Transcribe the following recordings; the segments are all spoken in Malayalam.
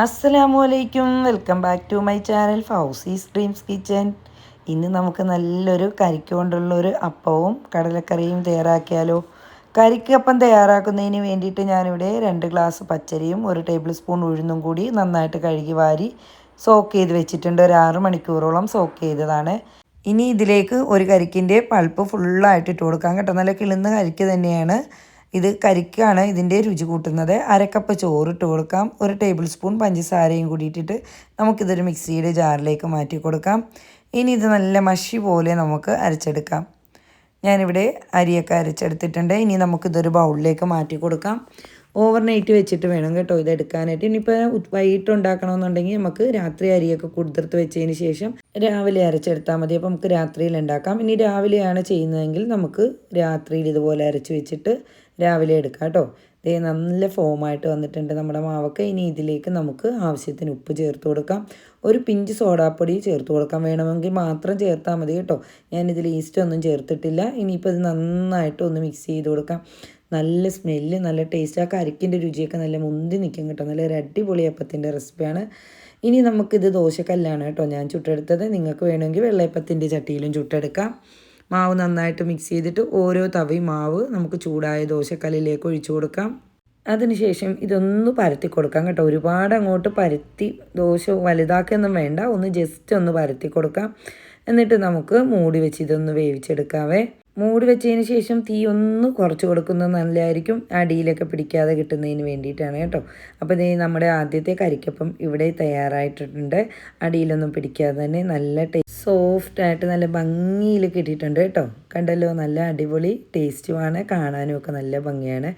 അസ്സലാമു അലൈക്കും welcome back to my channel Fousi's dreams kitchen. ഇന്ന് നമുക്ക് നല്ലൊരു കരിക്ക് കൊണ്ടുള്ള ഒരു അപ്പവും കടലക്കറിയും തയ്യാറാക്കിയാലോ. കരിക്കപ്പം തയ്യാറാക്കുന്നതിന് വേണ്ടിയിട്ട് ഞാനിവിടെ രണ്ട് ഗ്ലാസ് പച്ചരിയും ഒരു ടേബിൾ സ്പൂൺ ഉഴുന്നും കൂടി നന്നായിട്ട് കഴുകി വാരി സോക്ക് ചെയ്ത് വെച്ചിട്ടുണ്ട്. ഒരു ആറ് മണിക്കൂറോളം സോക്ക് ചെയ്തതാണ്. ഇനി ഇതിലേക്ക് ഒരു കരിക്കിന്റെ പൾപ്പ് ഫുള്ളായിട്ട് ഇട്ട് കൊടുക്കാം കേട്ടോ. നല്ല കിളുന്ന കരിക്ക് തന്നെയാണ്. ഇത് കരിക്കാണ് ഇതിന്റെ രുചി കൂട്ടുന്നത്. അരക്കപ്പ് ചോറ് ഇട്ട് കൊടുക്കാം. ഒരു ടേബിൾ സ്പൂൺ പഞ്ചസാരയും കൂടി ഇട്ടിട്ട് നമുക്കിതൊരു മിക്സിയുടെ ജാറിലേക്ക് മാറ്റി കൊടുക്കാം. ഇനി ഇത് നല്ല മഷി പോലെ നമുക്ക് അരച്ചെടുക്കാം. ഞാനിവിടെ അരിയൊക്കെ അരച്ചെടുത്തിട്ടുണ്ട്. ഇനി നമുക്കിതൊരു ബൗളിലേക്ക് മാറ്റി കൊടുക്കാം. ഓവർ നൈറ്റ് വെച്ചിട്ട് വേണം കേട്ടോ ഇത് എടുക്കാനായിട്ട് ഇനിയിപ്പോൾ വൈകിട്ട് ഉണ്ടാക്കണമെന്നുണ്ടെങ്കിൽ നമുക്ക് രാത്രി അരിയൊക്കെ കുതിർത്ത് വെച്ചതിന് ശേഷം രാവിലെ അരച്ചെടുത്താൽ മതി. അപ്പോൾ നമുക്ക് രാത്രിയിൽ ഉണ്ടാക്കാം. ഇനി രാവിലെയാണ് ചെയ്യുന്നതെങ്കിൽ നമുക്ക് രാത്രിയിൽ ഇതുപോലെ അരച്ച് വെച്ചിട്ട് രാവിലെ എടുക്കാം കേട്ടോ. ഇതേ നല്ല ഫോമായിട്ട് വന്നിട്ടുണ്ട് നമ്മുടെ മാവൊക്കെ. ഇനി ഇതിലേക്ക് നമുക്ക് ആവശ്യത്തിന് ഉപ്പ് ചേർത്ത് കൊടുക്കാം. ഒരു പിഞ്ച് സോഡാപ്പൊടി ചേർത്ത് കൊടുക്കാം. വേണമെങ്കിൽ മാത്രം ചേർത്താൽ മതി കേട്ടോ. ഞാനിതിൽ ഈസ്റ്റ് ഒന്നും ചേർത്തിട്ടില്ല. ഇനിയിപ്പോൾ ഇത് നന്നായിട്ട് ഒന്ന് മിക്സ് ചെയ്ത് കൊടുക്കാം. നല്ല സ്മെല്ല് നല്ല ടേസ്റ്റ് ആ കരിക്കിന്റെ രുചിയൊക്കെ നല്ല മുന്തി നിൽക്കും കേട്ടോ. നല്ല ഒരു അടിപൊളി അപ്പത്തിന്റെ റെസിപ്പിയാണ് ഇനി നമുക്കിത് ദോശക്കല്ലാണ് കേട്ടോ ഞാൻ ചുട്ടെടുത്തത്. നിങ്ങൾക്ക് വേണമെങ്കിൽ വെള്ളയപ്പത്തിന്റെ ചട്ടിയിലും ചുട്ടെടുക്കാം. മാവ് നന്നായിട്ട് മിക്സ് ചെയ്തിട്ട് ഓരോ തവി മാവ് നമുക്ക് ചൂടായ ദോശക്കല്ലിലേക്ക് ഒഴിച്ചു കൊടുക്കാം. അതിനുശേഷം ഇതൊന്ന് പരത്തി കൊടുക്കാം കേട്ടോ. ഒരുപാട് അങ്ങോട്ട് പരത്തി ദോശ വലുതാക്കൊന്നും വേണ്ട. ഒന്ന് ജസ്റ്റ് ഒന്ന് പരത്തി കൊടുക്കാം. എന്നിട്ട് നമുക്ക് മൂടി വെച്ച് ഇതൊന്ന് വേവിച്ചെടുക്കാവേ. മൂടി വെച്ചതിന് ശേഷം തീ ഒന്ന് കുറച്ച് കൊടുക്കുന്നത് നല്ലതായിരിക്കും. അടിയിലൊക്കെ പിടിക്കാതെ കിട്ടുന്നതിന് വേണ്ടിയിട്ടാണ് കേട്ടോ. അപ്പോൾ ഇത് നമ്മുടെ ആദ്യത്തെ കരിക്കപ്പം ഇവിടെ തയ്യാറായിട്ടുണ്ട്. അടിയിലൊന്നും പിടിക്കാതെ തന്നെ നല്ല ടേസ്റ്റ് സോഫ്റ്റ് ആയിട്ട് നല്ല ഭംഗിയിൽ കിട്ടിയിട്ടുണ്ട് കേട്ടോ. കണ്ടല്ലോ നല്ല അടിപൊളി ടേസ്റ്റുമാണ്. കാണാനും ഒക്കെ നല്ല ഭംഗിയാണ്.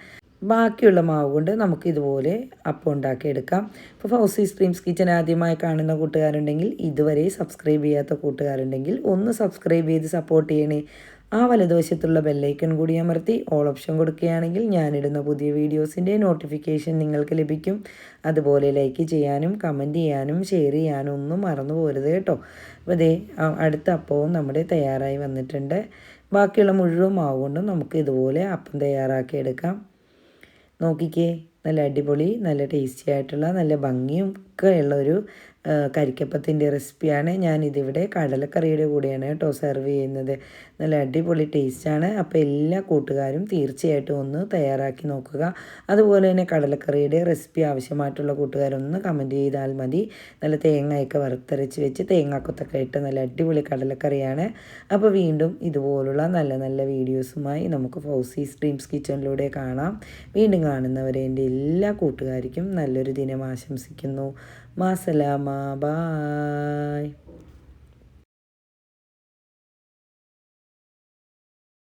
ബാക്കിയുള്ള മാവ് കൊണ്ട് നമുക്ക് ഇതുപോലെ അപ്പം ഉണ്ടാക്കിയെടുക്കാം. ഇപ്പോൾ ഫൗസി സ്ട്രീംസ് കിച്ചൻ ആദ്യമായി കാണുന്ന കൂട്ടുകാരുണ്ടെങ്കിൽ ഇതുവരെ സബ്സ്ക്രൈബ് ചെയ്യാത്ത കൂട്ടുകാരുണ്ടെങ്കിൽ ഒന്ന് സബ്സ്ക്രൈബ് ചെയ്ത് സപ്പോർട്ട് ചെയ്യണേ. ആ വലതുവശത്തുള്ള ബെല്ലൈക്കൺ കൂടി അമർത്തി ഓൾ ഓപ്ഷൻ കൊടുക്കുകയാണെങ്കിൽ ഞാനിടുന്ന പുതിയ വീഡിയോസിന്റെ നോട്ടിഫിക്കേഷൻ നിങ്ങൾക്ക് ലഭിക്കും. അതുപോലെ ലൈക്ക് ചെയ്യാനും കമന്റ് ചെയ്യാനും ഷെയർ ചെയ്യാനും ഒന്നും മറന്നു പോരുത് കേട്ടോ. അപ്പോൾ ഇതേ അടുത്ത അപ്പവും നമ്മുടെ തയ്യാറായി വന്നിട്ടുണ്ട്. ബാക്കിയുള്ള മുഴുവൻ മാവ് കൊണ്ടും നമുക്ക് ഇതുപോലെ അപ്പം തയ്യാറാക്കി എടുക്കാം. നോക്കിക്കേ നല്ല അടിപൊളി നല്ല ടേസ്റ്റി ആയിട്ടുള്ള നല്ല ഭംഗിയും ഒക്കെ ഉള്ള ഒരു കരിക്കപ്പത്തിന്റെ റെസിപ്പിയാണ് ഞാനിതിവിടെ കടലക്കറിയുടെ കൂടെയാണ് കേട്ടോ സെർവ് ചെയ്യുന്നത്. നല്ല അടിപൊളി ടേസ്റ്റാണ് അപ്പോൾ എല്ലാ കൂട്ടുകാരും തീർച്ചയായിട്ടും ഒന്ന് തയ്യാറാക്കി നോക്കുക. അതുപോലെ തന്നെ കടലക്കറിയുടെ റെസിപ്പി ആവശ്യമായിട്ടുള്ള കൂട്ടുകാരൊന്ന് കമന്റ് ചെയ്താൽ മതി. നല്ല തേങ്ങയൊക്കെ വറുത്തരച്ച് വെച്ച് തേങ്ങാക്കൊത്തൊക്കെ ഇട്ട് നല്ല അടിപൊളി കടലക്കറിയാണ്. അപ്പോൾ വീണ്ടും ഇതുപോലുള്ള നല്ല നല്ല വീഡിയോസുമായി നമുക്ക് ഫൗസി സ്ട്രീംസ് കിച്ചണിലൂടെ കാണാം. വീണ്ടും കാണുന്നവരെ എന്റെ എല്ലാ കൂട്ടുകാർക്കും നല്ലൊരു ദിനം ആശംസിക്കുന്നു. മാസലാമ ബായ്.